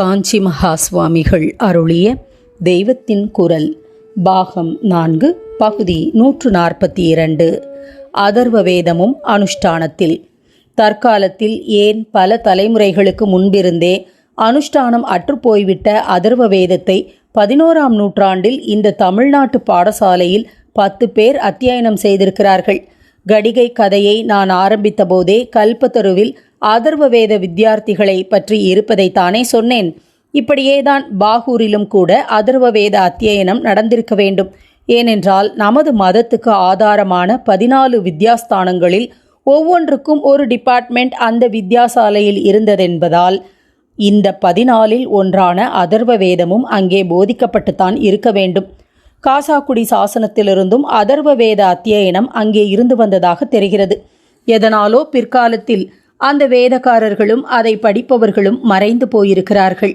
காஞ்சி மகா சுவாமிகள் அருளிய தெய்வத்தின் குரல் பாகம் நான்கு பகுதி நூற்று நாற்பத்தி இரண்டு அதர்வ வேதமும் அனுஷ்டானத்தில். தற்காலத்தில் ஏன் பல தலைமுறைகளுக்கு முன்பிருந்தே அனுஷ்டானம் அற்றுப்போய்விட்ட அதர்வ வேதத்தை பதினோராம் நூற்றாண்டில் இந்த தமிழ்நாட்டு பாடசாலையில் பத்து பேர் அத்தியனம் செய்திருக்கிறார்கள். கடிகை கதையை நான் ஆரம்பித்த போதே கல்பத்தருவில் அதர்வ வேத வித்தியார்த்திகளை பற்றி இருப்பதைத்தானே சொன்னேன். இப்படியேதான் பாகூரிலும் கூட அதர்வ வேத அத்தியனம் நடந்திருக்க வேண்டும். ஏனென்றால் நமது மதத்துக்கு ஆதாரமான பதினாலு வித்யாஸ்தானங்களில் ஒவ்வொன்றுக்கும் ஒரு டிபார்ட்மெண்ட் அந்த வித்யாசாலையில் இருந்ததென்பதால் இந்த பதினாலில் ஒன்றான அதர்வ வேதமும் அங்கே போதிக்கப்பட்டுத்தான் இருக்க வேண்டும். காசாக்குடி சாசனத்திலிருந்தும் அதர்வ வேத அத்தியனம் அங்கே இருந்து வந்ததாக தெரிகிறது. எதனாலோ பிற்காலத்தில் அந்த வேதக்காரர்களும் அதை படிப்பவர்களும் மறைந்து போயிருக்கிறார்கள்.